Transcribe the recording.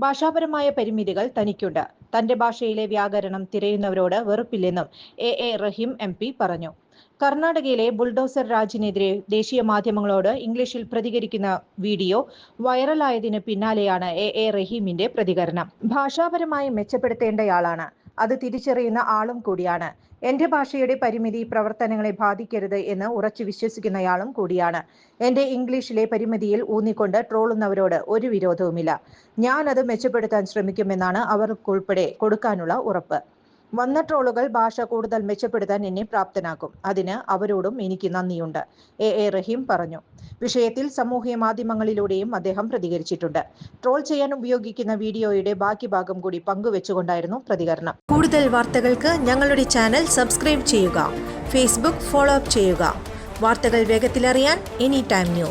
ഭാഷാപരമായ പരിമിതികൾ തനിക്കുണ്ട്. തന്റെ ഭാഷയിലെ വ്യാകരണം തിരയുന്നവരോട് വെറുപ്പില്ലെന്നും A A Rahim M P പറഞ്ഞു. കർണാടകയിലെ ബുൾഡോസർ രാജിനെതിരെ ദേശീയ മാധ്യമങ്ങളോട് ഇംഗ്ലീഷിൽ പ്രതികരിക്കുന്ന വീഡിയോ വൈറലായതിന് പിന്നാലെയാണ് എ എ റഹീമിന്റെ പ്രതികരണം. ഭാഷാപരമായി മെച്ചപ്പെടുത്തേണ്ടയാളാണ്. അത് തിരിച്ചറിയുന്ന ആളും കൂടിയാണ്. എന്റെ ഭാഷയുടെ പരിമിതി പ്രവർത്തനങ്ങളെ ബാധിക്കരുത് എന്ന് ഉറച്ചു വിശ്വസിക്കുന്നയാളും കൂടിയാണ്. എന്റെ ഇംഗ്ലീഷിലെ പരിമിതിയിൽ ഊന്നിക്കൊണ്ട് ട്രോളുന്നവരോട് ഒരു വിരോധവുമില്ല. ഞാൻ അത് മെച്ചപ്പെടുത്താൻ ശ്രമിക്കുമെന്നാണ് അവർക്കുൾപ്പെടെ കൊടുക്കാനുള്ള ഉറപ്പ്. വന്ന ട്രോളുകൾ ഭാഷ കൂടുതൽ മെച്ചപ്പെടുത്താൻ എന്നെ പ്രാപ്തനാക്കും. അതിന് അവരോടും എനിക്ക് നന്ദിയുണ്ട്. എ എ റഹീം പറഞ്ഞു. വിഷയത്തിൽ സാമൂഹ്യ മാധ്യമങ്ങളിലൂടെയും അദ്ദേഹം പ്രതികരിച്ചിട്ടുണ്ട്. ട്രോൾ ചെയ്യാൻ ഉപയോഗിക്കുന്ന വീഡിയോയുടെ ബാക്കി ഭാഗം കൂടി പങ്കുവെച്ചുകൊണ്ടായിരുന്നു പ്രതികരണം. കൂടുതൽ വാർത്തകൾക്ക് ഞങ്ങളുടെ ചാനൽ സബ്സ്ക്രൈബ് ചെയ്യുക. ഫേസ്ബുക്ക് ഫോളോ അപ്പ് ചെയ്യുക. വാർത്തകൾ വേഗത്തിലറിയാൻ എനി ടൈം ന്യൂസ്.